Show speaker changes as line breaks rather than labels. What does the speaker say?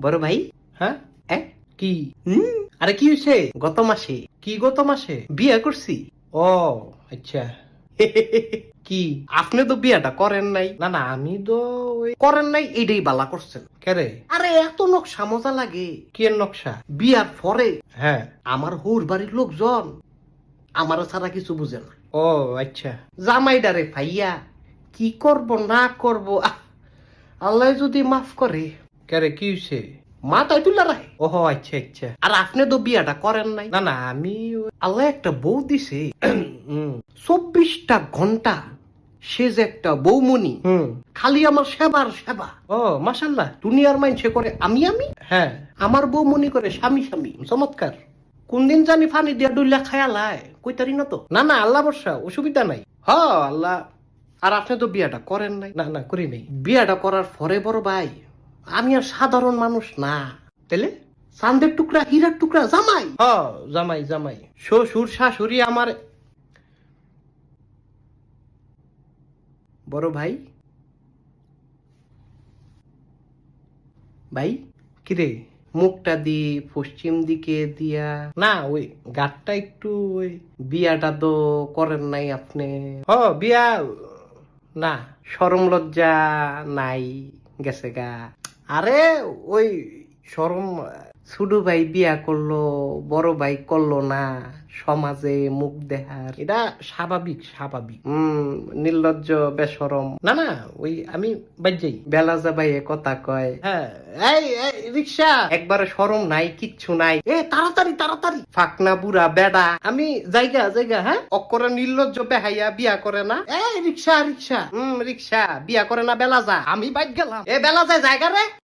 বড় ভাই হ্যাঁ কি? হুম? আরে কি হয়েছে গত মাসে। কি গত মাসে? বিয়ে করছি। ও আচ্ছা। কি? আপনি তো বিয়াটা করেন নাই। না না আমি তো করেন নাই এইটাই বালা করছেন। কেরে আরে এত নকশা মজা লাগে। কি নকশা? বিয়ার পরে হ্যাঁ। আমার হুর বাড়ির লোকজন আমারও ছাড়া কিছু বুঝে না। ও আচ্ছা। জামাইডারে ভাইয়া কি করব না করব আল্লাহ যদি মাফ করে। কেরে কি হয়েছে মাথায় তুলে রাখে। ওহ আচ্ছা আচ্ছা। আর আপনি তো বিয়াটা করেন নাই। না না আমি আল্লাহ একটা বউ দিছে। চব্বিশটা ঘণ্টা সে যে একটা বৌমনি খালি আমার সেবার সেবা। ও মাসাল্লাহ দুনিয়ার মাইনসে করে আমি আমি? হ্যাঁ। আমার বৌমনি করে স্বামী স্বামী। চমৎকার। কোন দিন জানি ফানি দিয়া ডুল্লা খায়ালায়। কইতারি না তো? না না আল্লাহ বর্ষা অসুবিধা নাই। হ আল্লাহ। আর আপনি তো বিয়াটা করেন নাই। না না করি নাই। বিয়াটা করার পরে বড় ভাই। আমি আর সাধারণ মানুষ না। তাইলে চান্দের টুকরা হীরার টুকরা জামাই! হ জামাই জামাই। শ্বশুর শাশুড়ি আমার। বড় ভাই। ভাই কিরে? মুখটা দি পশ্চিম দিকে দিয়া। না ওই গাটটা একটু ওই বিয়াটা তো করেন নাই আপনি। হ বিয়া না সরম লজ্জা নাই গেছে গা। আরে, ওই সরম ছোট ভাই বিয়া করল, বড় ভাই করল না, সমাজে মুখ দেখার। এটা স্বাভাবিক স্বাভাবিক। হম নির্লজ্জ, বেসরম। না না, ওই আমি বাজ্যাই। বেলা যাবাই কথা কয় হ্যাঁ এই রিক্সা! একবারে সরম নাই, কিচ্ছু নাই। এ, তাড়াতাড়ি তাড়াতাড়ি! ফাকনা বুড়া, বেডা! আমি জায়গা জায়গা হ্যাঁ? অক্করে নির্লজ্জ বেহাইয়া বিয়া করে না। এই, রিক্সা রিক্সা! হুম রিক্সা, বিয়া করে না বেলা যা আমি বাইক গেলাম। এ বেলা যায় জায়গা রে!